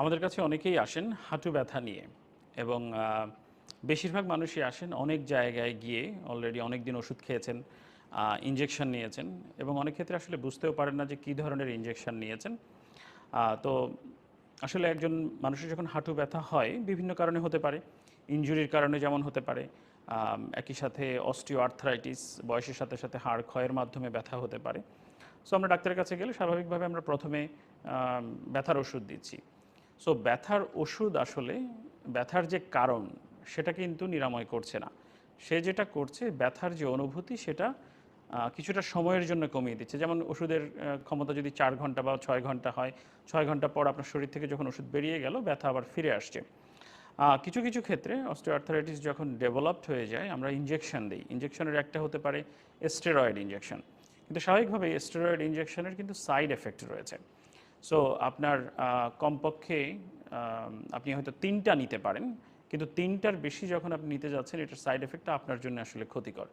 আমাদের কাছে অনেকেই আসেন হাঁটু ব্যথা নিয়ে এবং বেশিরভাগ মানুষই আসেন অনেক জায়গায় গিয়ে অলরেডি অনেক দিন ওষুধ খেয়েছেন ইঞ্জেকশন নিয়েছেন এবং অনেক ক্ষেত্রে আসলে বুঝতেও পারেন না যে কী ধরনের ইঞ্জেকশন নিয়েছেন। তো আসলে একজন মানুষের যখন হাঁটু ব্যথা হয়, বিভিন্ন কারণে হতে পারে। ইনজুরির কারণে যেমন হতে পারে একই সাথে অস্টিও আর্থ্রাইটিস বয়সের সাথে সাথে হাড় ক্ষয়ের মাধ্যমে ব্যথা হতে পারে। সো আমরা ডাক্তারের কাছে গেলে স্বাভাবিকভাবে আমরা প্রথমে ব্যথার ওষুধ দিচ্ছি। সো ব্যথার ওষুধ আসলে, ব্যথার যে কারণ, সেটা কিন্তু নিরাময় করছে না। সে যেটা করছে, ব্যথার যে অনুভূতি, সেটা কিছুটা সময়ের জন্য কমিয়ে দিচ্ছে। যেমন ওষুধের ক্ষমতা যদি চার ঘণ্টা বা ছয় ঘণ্টা হয়, ছয় ঘণ্টা পর আপনার শরীর থেকে যখন ওষুধ বেরিয়ে গেল, ব্যথা আবার ফিরে আসছে। কিছু কিছু ক্ষেত্রে অস্টিওআর্থারাইটিস যখন ডেভেলপড হয়ে যায়, আমরা ইনজেকশন দিই। ইনজেকশনের একটা হতে পারে স্টেরয়েড ইনজেকশন। কিন্তু স্বাভাবিকভাবে স্টেরয়েড ইনজেকশনের কিন্তু সাইড এফেক্ট রয়েছে। সো আপনার কমপক্ষে আপনি হয়তো তিনটা নিতে পারেন, কিন্তু তিনটার বেশি যখন আপনি নিতে যাচ্ছেন, এটার সাইড এফেক্টটা আপনার জন্য আসলে ক্ষতিকর।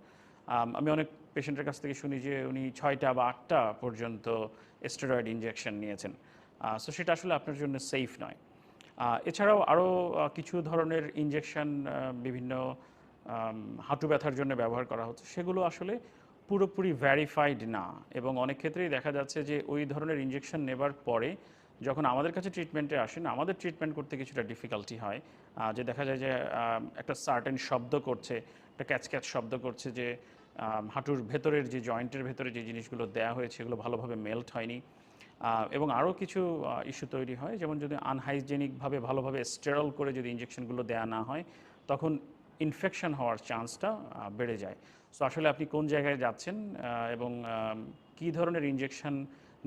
আমি অনেক পেশেন্টের কাছ থেকে শুনি যে, উনি ছয়টা বা আটটা পর্যন্ত স্টেরয়েড ইনজেকশন নিয়েছেন। সো সেটা আসলে আপনার জন্য সেফ নয়। এছাড়াও আরও কিছু ধরনের ইনজেকশন বিভিন্ন হাঁটু ব্যথার জন্য ব্যবহার করা হচ্ছে, সেগুলো আসলে পুরোপুরি ভ্যারিফাইড না। এবং অনেক ক্ষেত্রেই দেখা যাচ্ছে যে ওই ধরনের ইঞ্জেকশন নেবার পরে যখন আমাদের কাছে ট্রিটমেন্টে আসেন, আমাদের ট্রিটমেন্ট করতে কিছুটা ডিফিকাল্টি হয়। যে দেখা যায় যে একটা সার্টেন শব্দ করছে, একটা ক্যাচ ক্যাচ শব্দ করছে যে হাঁটুর ভেতরের যে জয়েন্টের ভেতরে যে জিনিসগুলো দেওয়া হয়েছে, এগুলো ভালোভাবে মেল্ট হয়নি। এবং আরও কিছু ইস্যু তৈরি হয়। যেমন যদি আনহাইজেনিকভাবে ভালোভাবে স্টেরল করে যদি ইঞ্জেকশনগুলো দেওয়া না হয়, তখন ইনফেকশন হওয়ার চান্সটা বেড়ে যায়। সো আসলে আপনি কোন জায়গায় যাচ্ছেন এবং কি ধরনের ইনজেকশন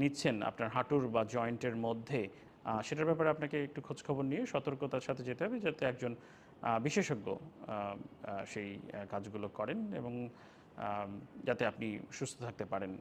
নিচ্ছেন আপনার হাঁটুর বা জয়েন্টের মধ্যে? সেটার ব্যাপারে আপনাকে একটু খোঁজখবর নিয়ে সতর্কতার সাথে যেতে হবে যাতে একজন বিশেষজ্ঞ সেই কাজগুলো করেন এবং যাতে আপনি সুস্থ থাকতে পারেন।